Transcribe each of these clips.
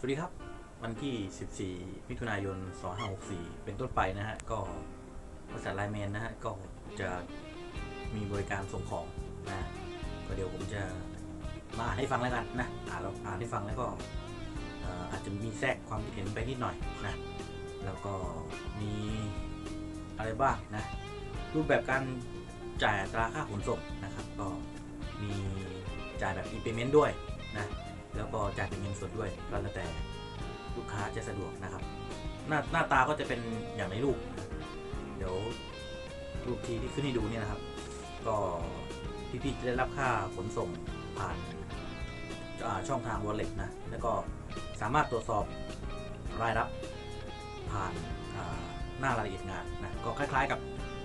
สวัสดีครับ วันที่ 14 มิถุนายน 2564 เป็นต้นไปนะฮะ ก็บริษัทไลน์แมนนะฮะ ก็จะมีบริการส่งของนะ ก็เดี๋ยวผมจะมาอ่านให้ฟังแล้วกันนะอ่านอ่านให้ฟังแล้วก็อาจจะมีแทรกความคิดเห็นไปนิดหน่อยนะ แล้วก็มีอะไรบ้างนะ รูปแบบการจ่ายตราค่าขนส่งนะครับ ก็มีจ่ายแบบ e-payment ด้วยนะ แล้วก็จ่ายเป็นเงินสดด้วยก็แล้วแต่ลูกค้าจะสะดวกนะครับ หน้าหน้าตาก็จะเป็นอย่างในรูป เดี๋ยวรูปที่ที่ขึ้นให้ดูเนี่ยนะครับ ก็พี่ๆจะได้รับค่าขนส่งผ่านาช่องทาง wallet นะ แล้วก็สามารถตรวจสอบรายรับผ่านาหน้ารายละเอียดงานนะก็คล้าย ๆ กับ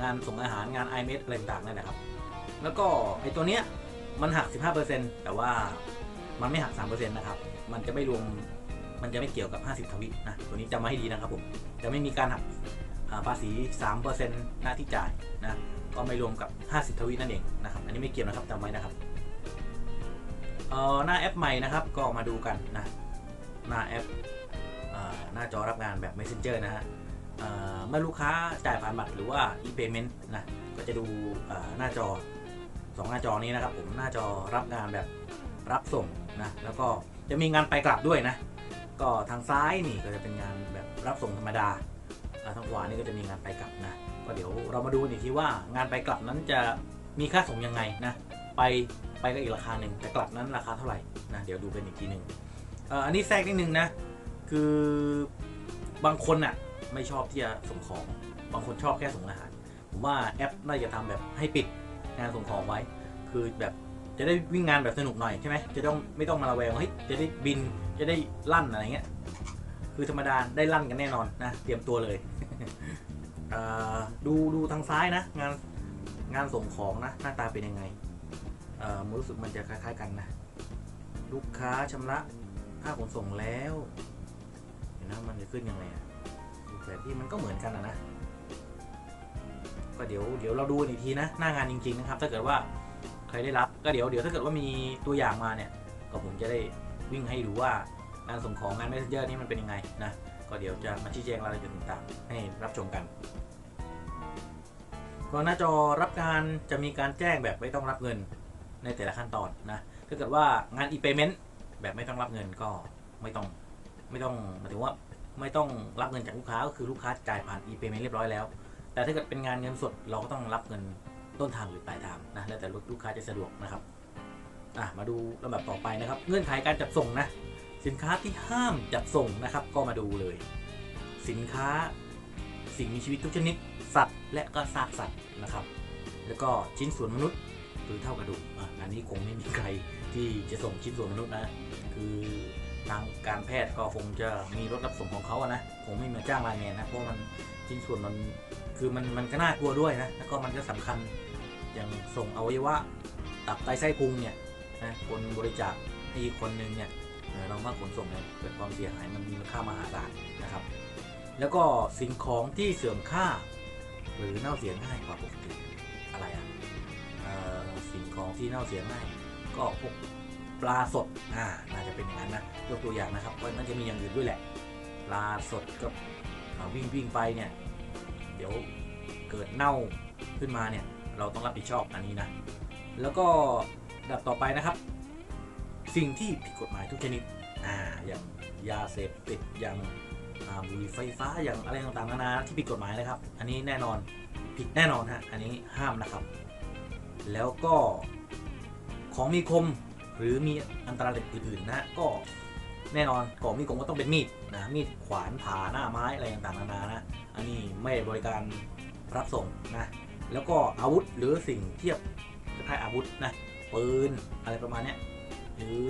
งานส่งอาหารงาน i m e d อะไรต่างๆนั่นแหละครับ แล้วก็ไอตัวเนี้ยมันหัก 15%แต่ว่า มันไม่หัก3%นะครับ มันจะไม่รวม มันจะไม่เกี่ยวกับ50ทวินะ ตัวนี้จำมาให้ดีนะครับผม จะไม่มีการหักอ่าภาษี3%หน้าที่จ่ายนะ ก็ไม่รวมกับ50ทวินั่นเองนะครับ อันนี้ไม่เกี่ยวนะครับจำไว้นะครับเอ่อหน้าแอปใหม่นะครับก็มาดูกันนะ หน้าแอปอ่าหน้าจอรับงานแบบ Messenger นะฮะเอ่อเมื่อลูกค้าจ่ายผ่านบัตรหรือว่า e-payment นะ ก็จะดูอ่าหน้าจอสองหน้าจอนี้นะครับผม หน้าจอรับงานแบบ รับส่งนะแล้วก็จะมีงานไปกลับด้วยนะ ก็ทางซ้ายนี่ก็จะเป็นงานแบบรับส่งธรรมดาทางขวานี่ก็จะมีงานไปกลับนะก็เดี๋ยวเรามาดูอีกทีว่างานไปกลับนั้นจะมีค่าส่งยังไงนะไปไปก็อีกราคาหนึ่งแต่กลับนั้นราคาเท่าไหร่นะเดี๋ยวดูกันอีกทีหนึ่งอันนี้แทรกนิดนึงนะคือบางคนอะไม่ชอบที่จะส่งของบางคนชอบแค่ส่งอาหารผมว่าแอปน่าจะทำแบบให้ปิดงานส่งของไว้ คือแบบ จะได้วิ่งงานแบบสนุกหน่อยใช่ไหมจะต้องไม่ต้องมาระแวงว่าเฮ้ยจะได้บินจะได้ลั่นอะไรเงี้ยคือธรรมดาได้ลั่นกันแน่นอนนะเตรียมตัวเลยเดูดูทางซ้ายนะ งานงานส่งของนะหน้าตาเป็นยังไงเอ่อรู้สึกมันจะคล้ายๆกันนะ ลูกค้าชำระค่าขนส่งแล้วเห็นนะมันจะขึ้นยังไงอะแต่ที่มันก็เหมือนกันอะนะก็เดี๋ยวเดี๋ยวเราดูอีกทีนะ หน้างานจริง ๆ นะครับ ถ้าเกิดว่าใครได้รับ ก็เดี๋ยวเดี๋ยวถ้าเกิดว่ามีตัวอย่างมาเนี่ย ก็ผมจะได้วิ่งให้ดูว่างานส่งของงาน messenger นี่มันเป็นยังไงนะ ก็เดี๋ยวจะมาชี้แจงรายละเอียดต่างๆ ให้รับชมกันก็หน้าจอรับการจะมีการแจ้งแบบไม่ต้องรับเงินในแต่ละขั้นตอนนะถ้าเกิดว่างาน e-payment แบบไม่ต้องรับเงินก็ไม่ต้องไม่ต้องหมายถึงว่าไม่ต้องรับเงินจากลูกค้าก็คือลูกค้าจ่ายผ่าน e-payment เรียบร้อยแล้ว แต่ถ้าเกิดเป็นงานเงินสดเราก็ต้องรับเงิน ต้นทางหรือปลายทางนะแล้วแต่ลูกค้าจะสะดวกนะครับอะมาดูลำดับต่อไปนะครับ เงื่อนไขการจัดส่งนะสินค้าที่ห้ามจัดส่งนะครับ ก็มาดูเลย สินค้าสิ่งมีชีวิตทุกชนิด สัตว์ และก็ซากสัตว์นะครับ แล้วก็ชิ้นส่วนมนุษย์หรือเท่ากระดูกอะอันนี้คงไม่มีใครที่จะส่งชิ้นส่วนมนุษย์นะ คือ ทางการแพทย์ก็คงจะมีรถรับส่งของเขาอะนะคงไม่มาจ้างไลน์แมนนะเพราะมันชิ้นส่วนมันคือมันมันก็น่ากลัวด้วยนะแล้วก็มันก็สำคัญอย่างส่งอวัยวะตับไตไส้พุงเนี่ยนะคนบริจาคให้อีกคนนึงเนี่ยเราว่าขนส่งเนี่ยเกิดความเสียหายมันมีค่ามหาศาลนะครับ แล้วก็สิ่งของที่เสื่อมค่า หรือเน่าเสียง่ายกว่าปกติอะไรอะสิ่งของที่เน่าเสียง่าย ก็พวก ปลาสดอ่าน่าจะเป็นอย่างนั้นนะยกตัวอย่างนะครับว่าะมันจะมีอย่างอื่นด้วยแหละ ปลาสดกับวิ่งวิ่งไปเนี่ย เดี๋ยวเกิดเน่าขึ้นมาเนี่ย เราต้องรับผิดชอบอันนี้นะ แล้วก็ดับต่อไปนะครับ สิ่งที่ผิดกฎหมายทุกชนิดอ่าอย่างยาเสพติดอย่างบุหรี่ไฟฟ้าอย่างอะไรต่างๆนานาที่ผิดกฎหมายนะครับ อันนี้แน่นอนผิดแน่นอนฮะอันนี้ห้ามนะครับ แล้วก็ของมีคม หรือมีอันตรายอื่นๆนะก็แน่นอนของมีคมก็ต้องเป็นมีดนะมีดขวานผ่าหน้าไม้อะไรต่างๆนานานะอันนี้ไม่บริการรับส่งนะแล้วก็อาวุธหรือสิ่งเทียบคล้ายอาวุธนะปืนอะไรประมาณนี้หรือ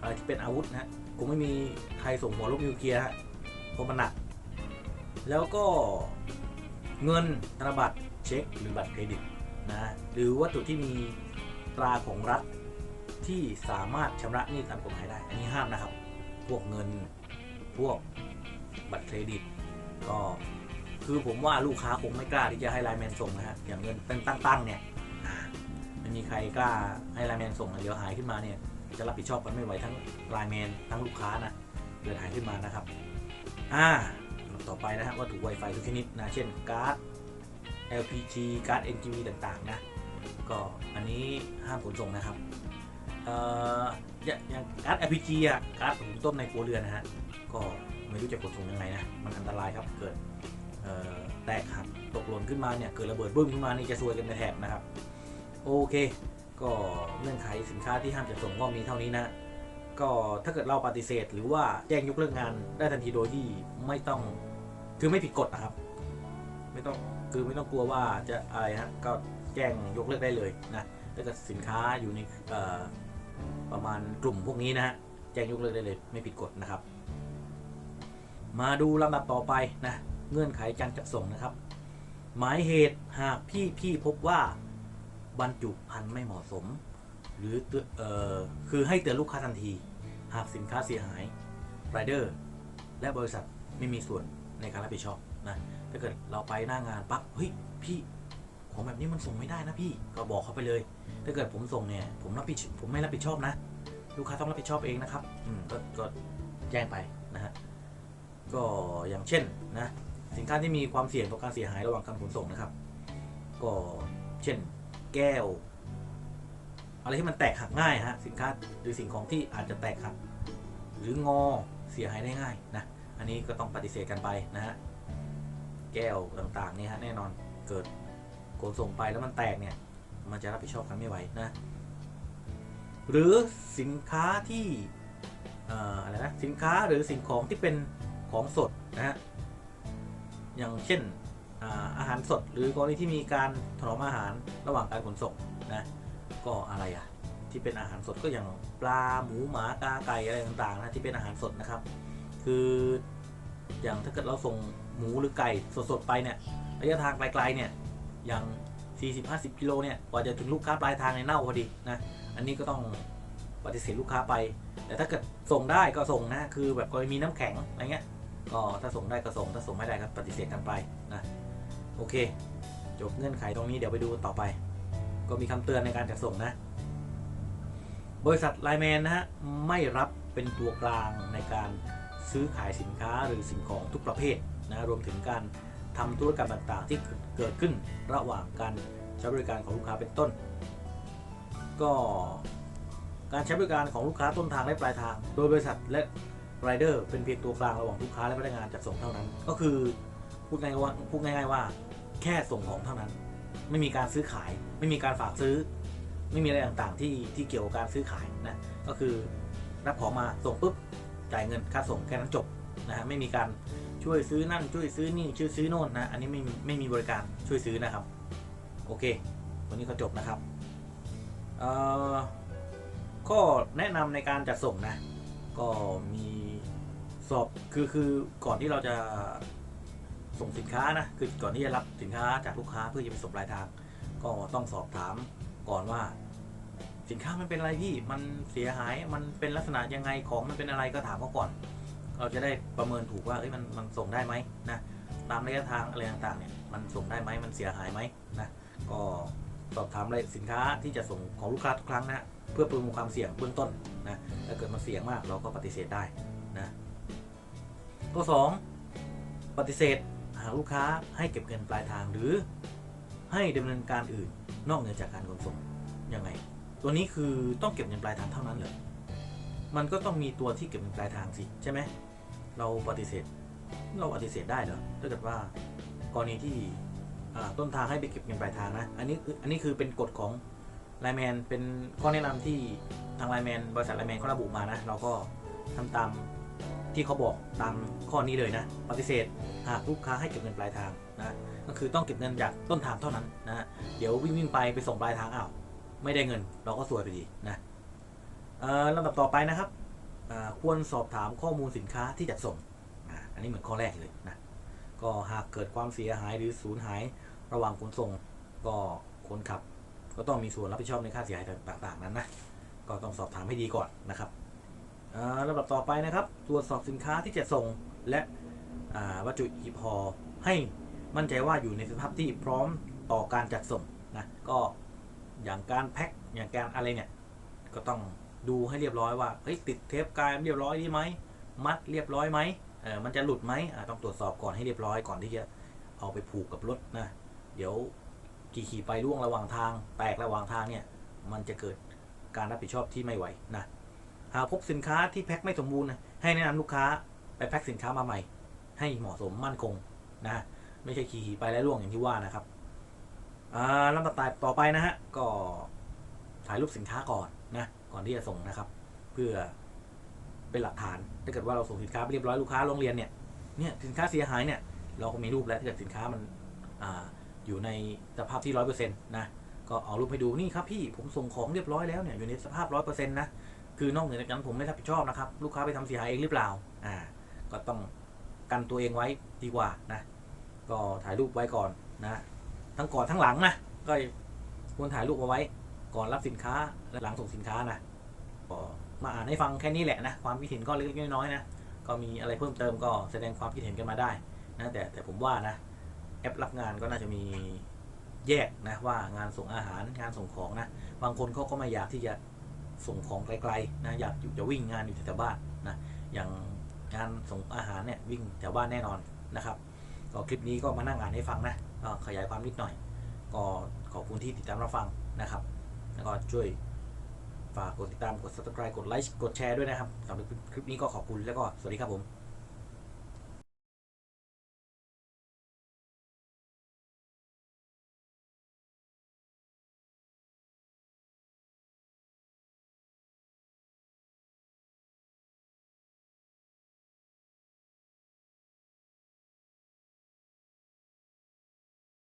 อะไรที่เป็นอาวุธนะคงไม่มีใครส่งหัวลูกนิวเคลียร์ฮะเพราะมันหนัก แล้วก็เงินธนบัตรเช็คหรือบัตรเครดิตนะหรือวัตถุที่มีตราของรัฐ ที่สามารถชำระหนี้ตามกฎหมายได้ อันนี้ห้ามนะครับ พวกเงิน พวกบัตรเครดิต ก็คือผมว่าลูกค้าคงไม่กล้าที่จะให้ไลน์แมนส่งนะฮะ อย่างเงินเป็นตั้งๆเนี่ยไม่มีใครกล้าให้ไลน์แมนส่งเดี๋ยวหายขึ้นมาเนี่ย จะรับผิดชอบกันไม่ไหวทั้งไลน์แมนทั้งลูกค้านะ เกิดหายขึ้นมานะครับ อ่า ต่อไปนะฮะวัตถุ Wi-Fi ทุกชนิดนะ เช่นการ์ด LPG การ์ด NGV ต่างๆ นะ ก็อันนี้ห้ามขนส่งนะครับ เอ่ออย่างอย่างการ์ด LPG อะการ์ดหุงต้มในครัวเรือนนะฮะก็ไม่รู้จะขนส่งยังไงนะมันอันตรายครับเกิดเอ่อแตกหักตกหล่นขึ้นมาเนี่ยเกิดระเบิดบึ้มขึ้นมานี่จะซวยกันไปแถบนะครับโอเค ก็เงื่อนไขสินค้าที่ห้ามจัดส่งก็มีเท่านี้นะก็ถ้าเกิดเราปฏิเสธ หรือว่าแจ้งยกเลิกงานได้ทันทีโดยที่ไม่ต้องคือไม่ผิดกฎนะครับ ไม่ต้องคือไม่ต้องกลัวว่าจะอะไรฮะก็แจ้งยกเลิกได้เลยนะถ้าเกิดสินค้าอยู่ใน ประมาณกลุ่มพวกนี้นะฮะแจ้งยกเลิกได้เลยไม่ผิดกฎนะครับ มาดูลำดับต่อไปนะเงื่อนไขการจัดส่งนะครับ หมายเหตุหากพี่พี่พบว่าบรรจุภัณฑ์ไม่เหมาะสม หรือเตือนเอ่อคือให้เตือนลูกค้าทันที หากสินค้าเสียหายไรเดอร์และบริษัทไม่มีส่วนในการรับผิดชอบนะถ้าเกิดเราไปหน้างานปั๊บเฮ้ยพี่ของแบบนี้มันส่งไม่ได้นะพี่ก็บอกเขาไปเลย ถ้าเกิดผมส่งเนี่ย ผมรับผิดผมไม่รับผิดชอบนะ ลูกค้าต้องรับผิดชอบเองนะครับอืมก็ก็แจ้งไปนะฮะก็อย่างเช่นนะสินค้าที่มีความเสี่ยงต่อการเสียหายระหว่างการขนส่งนะครับ ก็เช่น แก้ว อะไรที่มันแตกหักง่ายฮะสินค้าหรือสิ่งของที่อาจจะแตกหัก หรืองอเสียหายได้ง่ายนะอันนี้ก็ต้องปฏิเสธกันไปนะฮะแก้วต่างๆนี่ฮะแน่นอนเกิดโกนส่งไปแล้วมันแตกเนี่ย มันจะรับผิดชอบกันไม่ไหวนะ หรือสินค้าที่อะไรนะสินค้าหรือสิ่งของที่เป็นของสดนะฮะอย่างเช่นอาอาหารสดหรือกรณีที่มีการถนอมอาหารระหว่างการขนส่งนะก็อะไรอะที่เป็นอาหารสดก็อย่างปลาหมูหมากาไก่อะไรต่างๆนะที่เป็นอาหารสดนะครับ คืออย่างถ้าเกิดเราส่งหมูหรือไก่สดๆไปเนี่ยระยะทางไกลๆเนี่ยอย่าง 40-50กิโลเนี่ยกว่าจะถึงลูกค้าปลายทางในเน่าพอดีนะอันนี้ก็ต้องปฏิเสธลูกค้าไป แต่ถ้าเกิดส่งได้ก็ส่งนะคือแบบกรณีมีน้ำแข็งอะไรเงี้ยก็ถ้าส่งได้ก็ส่งถ้าส่งไม่ได้ก็ปฏิเสธกันไปนะโอเค จบเงื่อนไขตรงนี้เดี๋ยวไปดูต่อไป ก็มีคำเตือนในการจัดส่งนะ บริษัทไลแมนนะฮะไม่รับเป็นตัวกลางในการซื้อขายสินค้าหรือสิ่งของทุกประเภทนะรวมถึงการ ทำธุรกรรมต่างๆ ที่เกิดขึ้นระหว่างการใช้บริการของลูกค้าเป็นต้น ก็การใช้บริการของลูกค้าต้นทางและปลายทาง โดยบริษัทและไรเดอร์เป็นเพียงตัวกลางระหว่างลูกค้าและพนักงานจัดส่งเท่านั้น ก็คือพูดง่ายๆว่าพูดง่ายๆว่าแค่ส่งของเท่านั้น ไม่มีการซื้อขาย ไม่มีการฝากซื้อ ไม่มีอะไรต่างๆที่ที่เกี่ยวกับการซื้อขายนะก็คือรับของมาส่งปุ๊บจ่ายเงินค่าส่งแค่นั้นจบนะฮะไม่มีการ ช่วยซื้อนั่นช่วยซื้อนี่ช่วยซื้อโน่นนะ อันนี้ไม่มีไม่มีบริการช่วยซื้อนะครับ โอเค วันนี้ก็จบนะครับเอ่อก็แนะนำในการจัดส่งนะ ก็มีสอบคือคือก่อนที่เราจะส่งสินค้านะคือก่อนที่จะรับสินค้าจากลูกค้าเพื่อจะไปส่งปลายทาง ก็ต้องสอบถามก่อนว่า สินค้ามันเป็นอะไรพี่มันเสียหายมันเป็นลักษณะยังไงของมันเป็นอะไรก็ถามเขาก่อน เราจะได้ประเมินถูกว่าเอ้ยมันมันส่งได้ไหมนะตามระยะทางอะไรต่างๆเนี่ยมันส่งได้ไหมมันเสียหายไหมนะก็สอบถามรายสินค้าที่จะส่งของลูกค้าทุกครั้งนะเพื่อประเมินความเสี่ยงเบื้องต้นนะถ้าเกิดมันเสี่ยงมากเราก็ปฏิเสธได้นะข้อสองปฏิเสธหากลูกค้าให้เก็บเงินปลายทางหรือให้ดำเนินการอื่นนอกเหนือจากการขนส่งยังไง ตัวนี้คือต้องเก็บเงินปลายทางเท่านั้นเหรอมันก็ต้องมีตัวที่เก็บเงินปลายทางสิใช่ไหม เราปฏิเสธ เราปฏิเสธได้เหรอถ้าเกิดว่ากรณีที่ต้นทางให้ไปเก็บเงินปลายทางนะ อันนี้คืออันนี้คือเป็นกฎของไลแมนเป็นข้อแนะนำที่ทางไลแมนบริษัทไลแมนเขาระบุมานะ เราก็ทำตามที่เขาบอกตามข้อนี้เลยนะ ปฏิเสธหากลูกค้าให้เก็บเงินปลายทางนะก็คือต้องเก็บเงินจากต้นทางเท่านั้นนะเดี๋ยววิ่งวิ่งไปไปส่งปลายทางอ้าวไม่ได้เงิน เราก็สวยไปดีนะลำดับต่อไปนะครับ ควรสอบถามข้อมูลสินค้าที่จัดส่ง อันนี้เหมือนข้อแรกเลยนะ ก็หากเกิดความเสียหายหรือสูญหายระหว่างขนส่ง ก็คนขับ ก็ต้องมีส่วนรับผิดชอบในค่าเสียหายต่างๆนั้นนะ ก็ต้องสอบถามให้ดีก่อนนะครับลำดับต่อไปนะครับ ตรวจสอบสินค้าที่จะส่งและวัตถุหีบห่อให้มั่นใจว่าอยู่ในสภาพที่พร้อมต่อการจัดส่งนะ ก็อย่างการแพ็คอย่างการอะไรเนี่ย ก็ต้อง ดูให้เรียบร้อยว่าเฮ้ยติดเทปกายเรียบร้อยดีไหมมัดเรียบร้อยไหมเออมันจะหลุดไหมต้องตรวจสอบก่อนให้เรียบร้อยก่อนที่จะเอาไปผูกกับรถนะเดี๋ยวขี่ขี่ไปล่วงระหว่างทาง แตกระหว่างทางเนี่ยมันจะเกิดการรับผิดชอบที่ไม่ไหวนะหากพบสินค้าที่แพ็คไม่สมบูรณ์ให้แนะนำลูกค้าไปแพ็คสินค้ามาใหม่ ให้เหมาะสมมั่นคงนะไม่ใช่ขี่ขี่ไปแล้วล่วงอย่างที่ว่านะครับอ่าลำดับต่อไปนะฮะก็ ถ่ายรูปสินค้าก่อนนะก่อนที่จะส่งนะครับ เพื่อเป็นหลักฐานถ้าเกิดว่าเราส่งสินค้าไปเรียบร้อยลูกค้าโรงเรียนเนี่ยเนี่ยสินค้าเสียหายเนี่ยเราก็มีรูปแล้วถ้าเกิดสินค้ามันอ่าอยู่ในสภาพที่ร้อยเปอร์เซ็นต์นะก็เอารูปให้ดูนี่ครับพี่ผมส่งของเรียบร้อยแล้วเนี่ยอยู่ในสภาพร้อยเปอร์เซ็นต์นะคือนอกเหนือจากนั้นผมไม่รับผิดชอบนะครับลูกค้าไปทำเสียหายเองหรือเปล่าอ่าก็ต้องกันตัวเองไว้ดีกว่านะก็ถ่ายรูปไว้ก่อนนะทั้งก่อนทั้งหลังนะก็ควรถ่ายรูปเอาไว้ ก่อนรับสินค้าและหลังส่งสินค้านะก็มาอ่านให้ฟังแค่นี้แหละนะความคิดเห็นก็เล็กๆน้อยๆนะก็มีอะไรเพิ่มเติมก็แสดงความคิดเห็นกันมาได้นะแต่แต่ผมว่านะแอปรับงานก็น่าจะมีแยกนะว่างานส่งอาหารงานส่งของนะบางคนเขาก็ไม่อยากที่จะส่งของไกลๆนะอยากอยู่จะวิ่งงานอยู่แถวบ้านนะอย่างงานส่งอาหารเนี่ยวิ่งแถวบ้านแน่นอนนะครับ ก็คลิปนี้ก็มานั่งอ่านให้ฟังนะก็ขยายความนิดหน่อย ก็ขอบคุณที่ติดตามรับฟังนะครับ แล้วก็ช่วยฝากกดติดตามกด subscribe กดไลค์กดแชร์ด้วยนะครับสำหรับคลิปนี้ก็ขอบคุณแล้วก็สวัสดีครับผม